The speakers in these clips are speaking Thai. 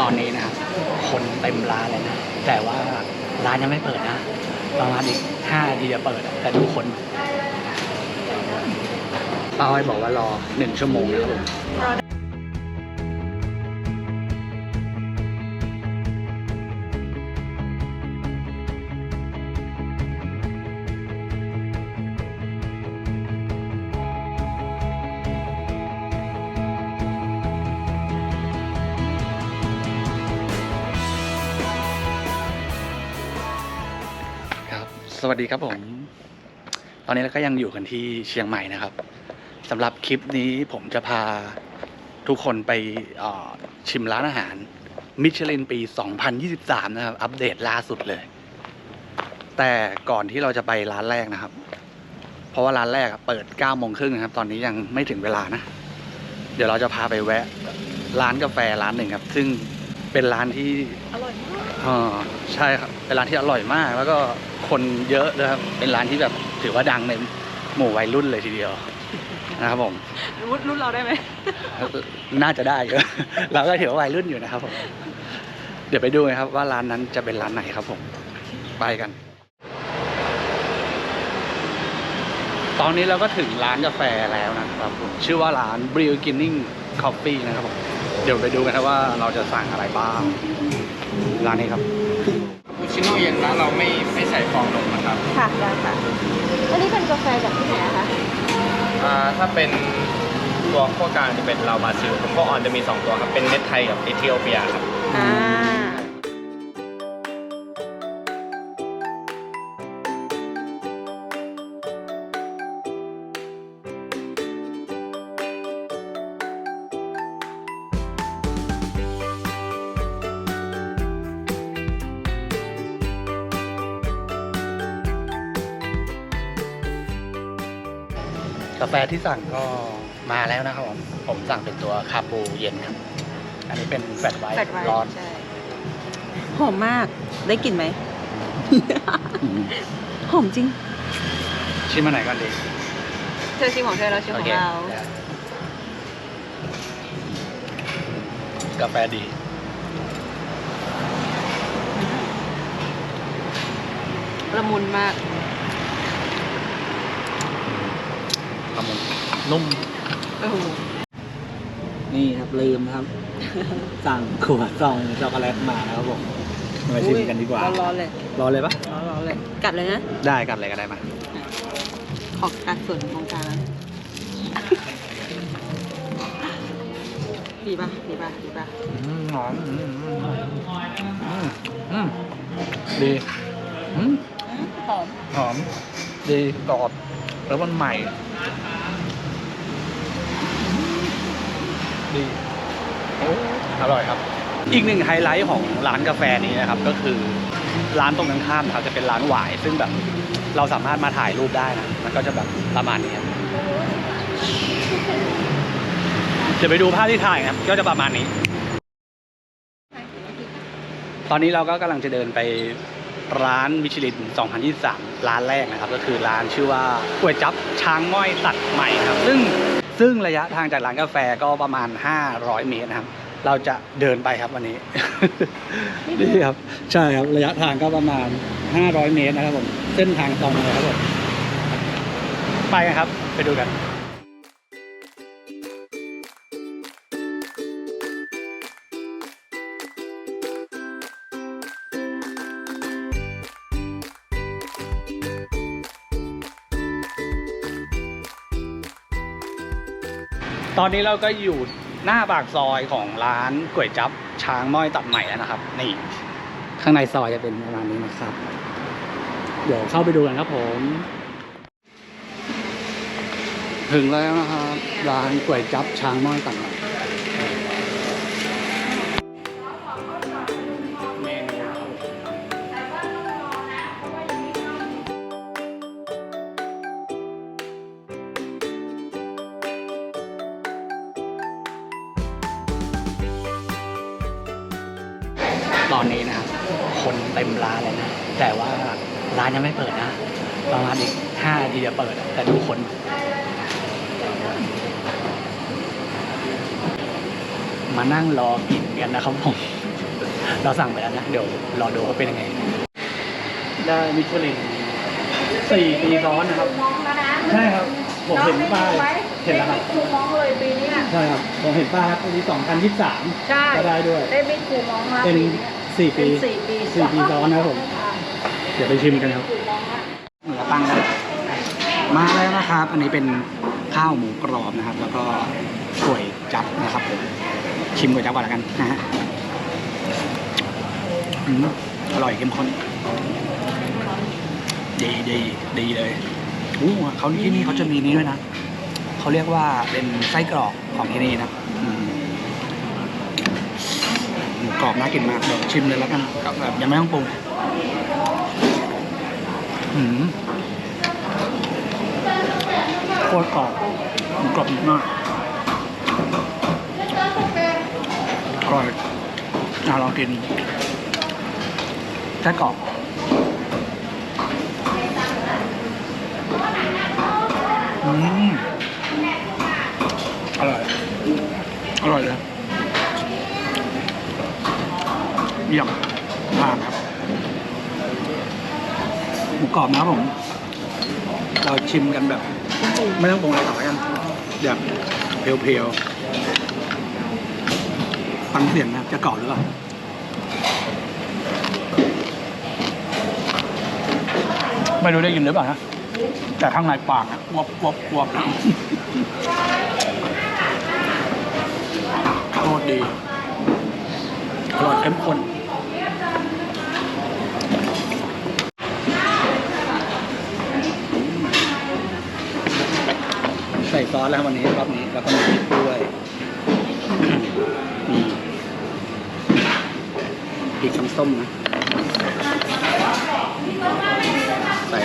ตอนนี้นะครับคนเต็มร้านเลยนะ แต่ว่าร้านยังไม่เปิดนะ ประมาณอีกห้านาทีจะเปิด แต่ดูคนป้าอ้อยบอกว่ารอหนึ่งชั่วโมงนะครับผม สวัสดีครับผม ตอนนี้เราก็ยังอยู่กันที่เชียงใหม่นะครับสำหรับคลิปนี้ผมจะพาทุกคนไปชิมร้านอาหาร มิชลินปี 2023 นะครับ อัปเดตล่าสุดเลย แต่ก่อนที่เราจะไปร้านแรกนะครับ เพราะว่าร้านแรกเปิด9โมงครึ่งนะครับ ตอนนี้ยังไม่ถึงเวลานะ เดี๋ยวเราจะพาไปแวะร้านกาแฟร้านหนึ่งครับ ซึ่ง เป็นร้านที่อร่อยมากอ๋อใช่ครับเป็นร้านที่อร่อยมาก แล้วก็คนเยอะด้วยครับเป็นร้านที่แบบถือว่าดังในหมู่วัยรุ่นเลยทีเดียวนะครับผมรุ่นรุ่นเราได้ไหมน่าจะได้เยอะเราก็ถือว่าวัยรุ่นอยู่นะครับผมเดี๋ยวไปดูนะครับว่าร้านนั้นจะเป็นร้านไหนครับผมไปกัน ตอนนี้เราก็ถึงร้านกาแฟแล้วนะครับผมชื่อว่าร้าน b r e w g i n n i n g Coffee นะครับผม เดี๋ยวไปดูกันครับว่าเราจะสั่งอะไรบ้าง ร้านนี้ครับคาปูชิโน่เย็นร้านเราไม่ไม่ใส่ฟองนมนะครับค่ะได้ค่ะ อันนี้เป็นกาแฟจากที่ไหนอะคะอ่าถ้าเป็นตัวขั้วกลางจะเป็นลาวบราซิลขั้วอ่อนจะมี 2 ตัวครับ เป็นเม็ดไทยกับเอธิโอเปียครับ อ่า กาแฟที่สั่งก็มาแล้วนะครับผมผมสั่งเป็นตัวคาปูเย็นครับ อันนี้เป็นแฟลตไวท์แฟดไว้ร้อนใช่หอมมากได้กลิ่นไหม หอมจริง ชิมมาไหนก่อนดีเธอชิมของเธอเราชิมโอของเคเรากาแฟดี ละมุนมาก ละมุนนุ่ม โอ้โหนี่ครับลืมครับ สั่งขวดซองช็อกโกแลตมานะครับผมมาชิมกันดีกว่า ร้อนๆเลย รอเลยปะร้อนๆเลย กัดเลยนะ ได้กันเลยก็ได้มาขอกัดส่วนตรงกลางนะดีป่ะ ดีป่ะ ดีป่ะ อืมหอมอืมอืมอืมอืมดีอืมหอม หอม ดีกรอบแล้วมันใหม่ ดีอร่อยครับ อีกหนึ่งไฮไลท์ของร้านกาแฟนี้นะครับ ก็คือร้านตรงกันข้ามครับจะเป็นร้านหวาย ซึ่งแบบเราสามารถมาถ่ายรูปได้นะมันก็จะแบบประมาณนี้ครับจะไปดูภาพที่ถ่ายนะครับ ก็จะประมาณนี้ ตอนนี้เราก็กำลังจะเดินไปร้านมิชลิน 2023 ร้านแรกนะครับ ก็คือร้านชื่อว่าก๋วยจับช้างม้อยตัดใหม่ครับ ซึ่ง ซึ่งระยะทางจากร้านกาแฟก็ประมาณ 500 เมตรนะครับ เราจะเดินไปครับวันนี้ นี่ครับ ใช่ครับ ระยะทางก็ประมาณ 500 เมตรนะครับผม เส้นทางตรงเลยครับผม ไปกันครับ ไปดูกัน อนนี้เราก็อยู่หน้าปากซอยของร้านก๋วยจับช้างม้อยตัดใหม่แล้วนะครับ นี่ ข้างในซอยจะเป็นประมาณนี้นะครับ เดี๋ยวเข้าไปดูกันครับผม ถึงแล้วนะครับร้านก๋วยจับช้างม้อยตัดใหม่ ตอนนี้นะครับคนเต็มร้านเลยนะแต่ว่าร้านยังไม่เปิดนะประมาณอีกห้านาทีจะเปิดอะแต่ดูคนมานั่งรอกินกันนะครับผม เราสั่งไปแล้วนะ เดี๋ยวรอดูว่าเป็นยังไง ได้มิชลินสี่ปีซ้อนนะครับมองแล้วนะใช่ครับ ผมเห็นป้ายเห็นแล้วครับครูมองเลยปีนี้น่ะใช่ครับ ผมเห็นป้ายครับปีสองพันยี่สิบสามใช่ก็ได้ด้วย ได้ไม่ครูมองมาเป็น ปีนี้สี่เป็ปีนสี่ปี สี่ปีซ้อนนะครับผม เดี๋ยวไปชิมกันครับครูมองละเหนือตั้งแล้วมาแล้วนะครับ อันนี้เป็นข้าวหมูกรอบนะครับ แล้วก็ก๋วยจับนะครับผมชิมก๋วยจับก่อนแล้วกันนะฮะอืมอร่อยเข้มข้นดีดีดีเลยอู้เขาที่นี่เขาจะมีนี้ด้วยนะเขาเรียกว่าเป็นไส้กรอกของที่นี่นะอืมหมู กรอบน่ากินมากเดี๋ยวชิมเลยแล้วกันกับแบบยังไม่ต้องปรุงอืมโคตรกรอบหมูกรอบดีมากอร่อยอะลองกินไส้กรอบอืมอร่อย อร่อยเลยเยี่ยมมากครับ หมู กรอบนะครับผม เราชิมกันแบบ ไม่ต้องปรุงอะไรต่อแล้วกันแบบเพียวๆฟังเสียงนะจะกรอบหรือเปล่าไม่รู้ได้ยินหรือเปล่านะแต่ข้างในปากอะวบวบวบโคตรดีอร่อยเข้มข้น ส่ซอสแล้ววันนี้รอบนี้แล้วก็มีพริกด้วยนี่พริกน้ำส้มนะใส่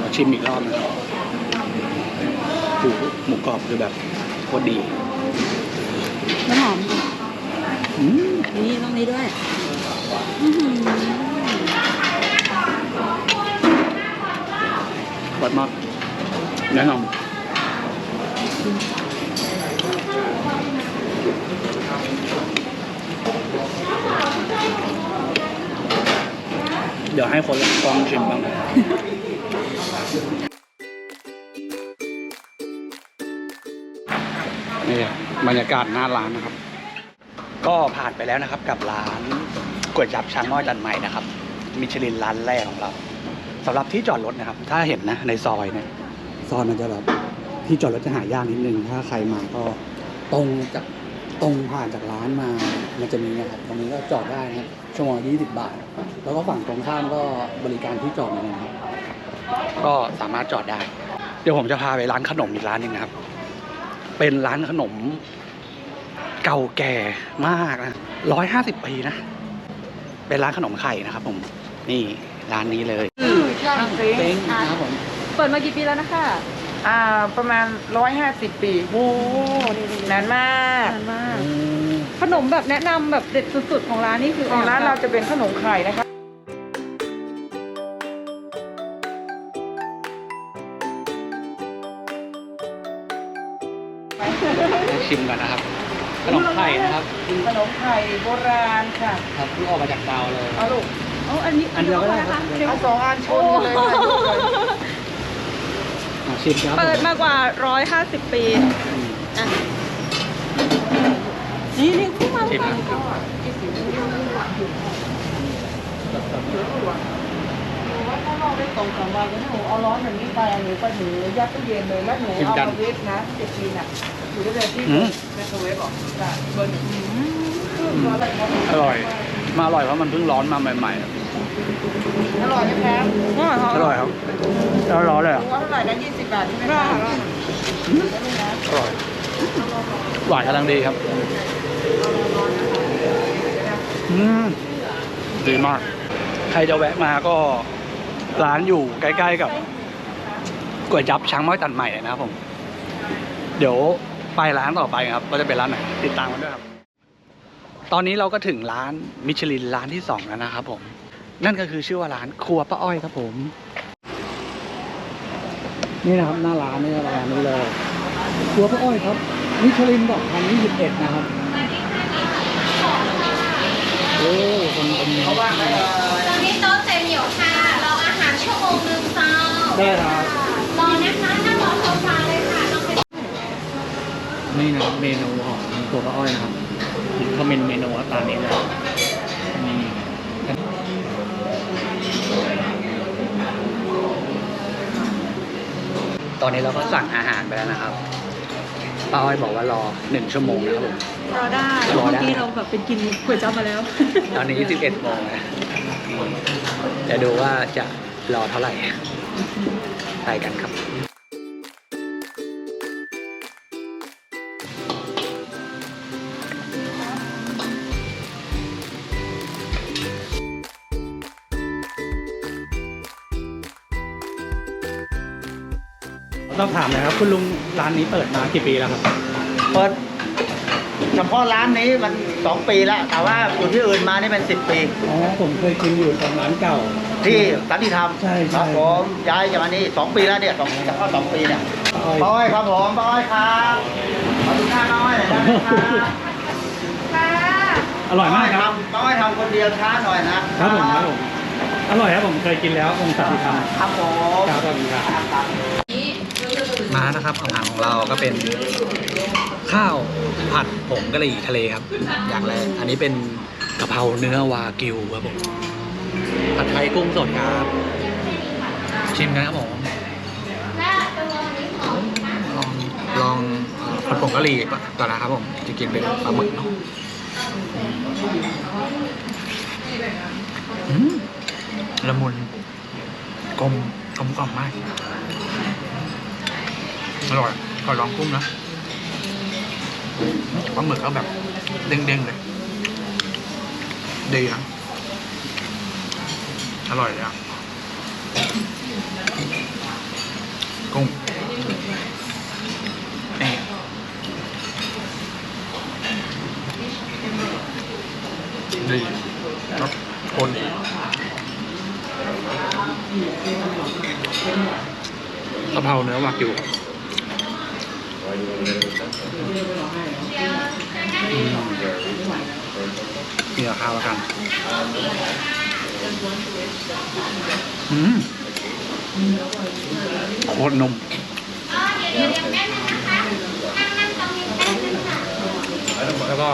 มาชิมอีกรอบนะหูหมูกรอบคือแบบโคตรดีน้ำหอม อืมนี่ต้องนี้ด้วย อื้อหือ ร่อยมากแนะนำเดี๋ยวให้คนลองชิมบ้างนี่บรรยากาศหน้าร้านนะครับ ก็ผ่านไปแล้วนะครับกับร้านก๋วยจับช้างน้อยจันใหม่นะครับ มิชลินร้านแรกของเรา สำหรับที่จอดรถนะครับ ถ้าเห็นนะในซอยเนี่ยซอยมันจะแบบที่จอดรถจะหายากนิดนึง ถ้าใครมาก็ตรงจากตรงผ่านจากร้านมา มันจะมีนะครับตรงนี้ก็จอดได้นะครับชั่วโมงยี่สิบบาท แล้วก็ฝั่งตรงข้ามก็บริการที่จอดเหมือนกันครับก็สามารถจอดได้ เดี๋ยวผมจะพาไปร้านขนมอีกร้านหนึงนะครับ เป็นร้านขนมเก่าแก่มากนะร้อยห้าสิบปีนะ เป็นร้านขนมไข่นะครับผม นี่ร้านนี้เลย ช่างเซ็งเซ้งนะครับผมเปิดมากี่ปีแล้วนะคะ อ่าประมาณร้อยห้าสิบปีโอ้นี่ๆนานมากนานมากขนมแบบแนะนำแบบเด็ดสุดๆของร้านนี่คือของร้านเราจะเป็นขนมไข่นะคะให้ชิมกันนะครับ ขนมไข่นะครับขนมไข่โบราณค่ะ ครับเพิ่งออกมาจากดาวเลย เอาลูก โอ้อันนี้อันเดียวก็ได้ครับ เดี๋ยวเอาสองอันชนกันเลยค่ะลูกเลยอะชิมครับเปิดมากว่า 150 ปีอืมอะนี่นี่ขึ้นมาชิมนะว่าถ้าเราได้ตรงสองวันก็หนูเอาร้อนอย่างนี้ไปหนูไปหนูยัดตู้เย็นเลยแล้วหนูเอามาเวฟนะจะกินอะอยู่ได้เลยที่ไมโครเวฟบอกจ้ะเบอร์หนึ่งคืออะไรครับอร่อย มาอร่อยเพราะมันเพิ่งร้อนมาใหม่ๆอร่อยไหมคะอร่อยครับแล้วร้อนเลยอะ ว่าเท่าไหร่นะยี่สิบบาทใช่ไหมคะอร่อย หวานกำลังดีครับ อืม ดีมาก ใครจะแวะมาก็ ร้านอยู่ใกล้ๆกับก๋วยจับช้างม้อยตันใหม่นะครับผม เดี๋ยวไปร้านต่อไปครับว่าจะเป็นร้านไหนติดตามกันด้วยครับ ตอนนี้เราก็ถึงร้านมิชลินร้านที่สองแล้วนะครับผม นั่นก็คือชื่อว่าร้านครัวป้าอ้อยครับผม นี่นะครับหน้าร้านนี่ร้านนี้เลย ครัวป้าอ้อยครับมมิชลินบอกพันยี่สิบเอ็ดนะครับโอ้คนเป็นเขาว่าไงตอนนี้โต๊ะเต็มอยู่ค่ะรออาหารชั่วโมงหนึ่งเจ้าได้ครับรอนะคะถ้ารอโซฟาเลยค่ะต้องเป็นนี่นะเมนูของตัวป้าอ้อยนะครับ เขาเป็นเมนูตามนี้เลยนี่ตอนนี้เราก็สั่งอาหารไปแล้วนะครับป้าอ้อยบอกว่ารอหนึ่งชั่วโมงนะครับผม รอได้รอได้เมื่อกี้เราแบบไปกินก๋วยจั๊บมาแล้ว ตอนนี้ 11โมงนะเดี๋ยวดูว่าจะรอเท่าไหร่ไปกันครับ ต้องถามนะครับ คุณลุงร้านนี้เปิดมากี่ปีแล้วครับ เปิดเฉพาะร้านนี้มันสองปีแล้ว แต่ว่าอยู่ที่อื่นมานี่เป็นสิบปี อ๋อผมเคยกินอยู่ตรงร้านเก่า ที่สันติธรรมใช่ใช่ ครับผมย้ายจากมานี่สองปีแล้วเนี่ยสองเฉพาะสองปีเนี่ยอ้อยป้าอ้อยครับผมป้าอ้อยครับขอดูหน้าป้าอ้อยหน่อยได้ไหมครับอร่อยมากครับป้าอ้อยทำคนเดียวช้าหน่อยนะครับผมครับผมอร่อยครับผมเคยกินแล้วองศาธิธรรมครับผม ครับขอบคุณครับ มานะครับอาหารของเราก็เป็นข้าวผัดผงกะหรี่ทะเลครับ อย่างแรกอันนี้เป็นกะเพราเนื้อวากิวครับผมผัดไทยกุ้งสดครับชิมกันครับผมลองลองผัดผงกะหรี่ก่อนนะครับผมจะกินเป็นปลาหมึกเนาะละมุนกลมกลมกล่อมมาก อร่อยขอลองกุ้งนะปลาหมึกเขาแบบเด้งๆเลย ดีอะอร่อยเลยอะ กุ้งนี่ดีครับคนกะเพราเนื้อวากิวอืมนี่ข้าวแล้วกัน อืมโคตรนม อ๋อเดี๋ยวเดี๋ยวเดี๋ยวแป๊บนึงนะคะนั่งนั่งตรง นี้แป๊บนึงค่ะแล้วก็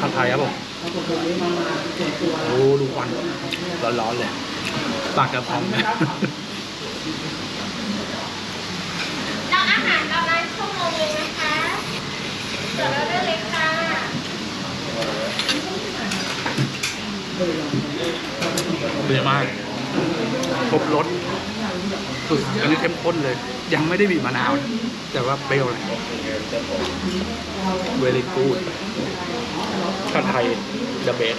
ผัดไทยครับผมโอ้ดูควันร้อนๆเลยปากกระพองนะรออาหารประมาณชั่วโมงหนึงนะคะเดี๋ยวเราได้เลยค่ะดีมาก ครบรสสุดอันนี้เข้มข้นเลย ยังไม่ได้บีบมะนาวนะแต่ว่าเปรี้ยวเลย very good ผัดไทย the best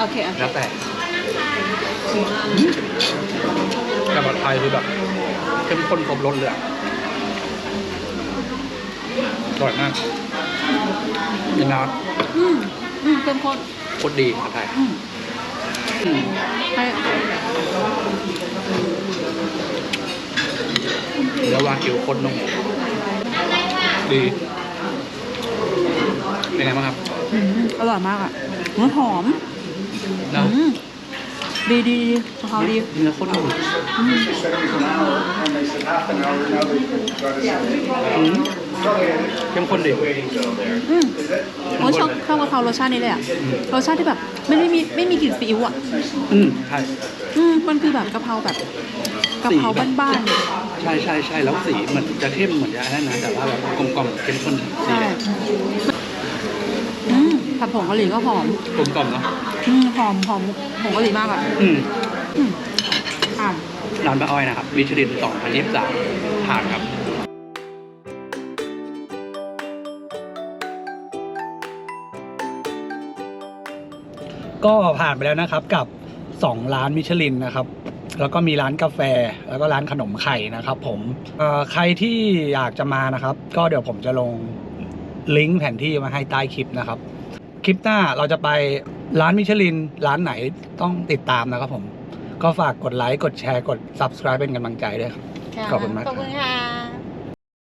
โอเคโอเคแล้วแต่แต่ผัดไทยคือแบบเข้มข้นครบรสเลยอะอร่อยมากมีน้อืมอืมเข้มข้นำโคตรดีผัดไทย อืมอืมให้เนื้อวากิวโคตรนุ่มดี เป็นไงบ้างครับอืมอร่อยมากอะเนื้อหอมเนาะอืมดีดีดีกะเพราดีเนื้อโคตรนุ่มอืมเข้มข้นดีอืมโอ้ ชอบชอบกะเพรารสชาตินี้เลยอะรสชาติที่แบบไม่ไม่มีไม่มีกลิ่นซีอิ๊วอะอืมใช่ อืมมันคือแบบกะเพราแบบกะเพราบ้านใช่ใช่ใช่แล้วสีเหมือนจะเข้มเหมือนจะนั่นนะแต่ว่าแบบกลมกล่อมเข้มข้นๆดีใช่เลยอืมผัดผงกะหรี่ก็หอมกลมกล่อมเนาะอืมหอมหอมผงกะหรี่มากอะอืมอืมอะ ร้านป้าอ้อยนะครับมิชลิน2023ผ่านครับ ก็ผ่านไปแล้วนะครับกับ 2 ร้านมิชลินนะครับ แล้วก็มีร้านกาแฟแล้วก็ร้านขนมไข่นะครับผมเอ่อใครที่อยากจะมานะครับ ก็เดี๋ยวผมจะลงลิงก์แผนที่มาให้ใต้คลิปนะครับ คลิปหน้าเราจะไปร้านมิชลิน ร้านไหนต้องติดตามนะครับผมก็ฝากกดไลค์กดแชร์กด subscribe เป็นกำลังใจด้วยครับ ขอบคุณมากขอบคุณค่ะ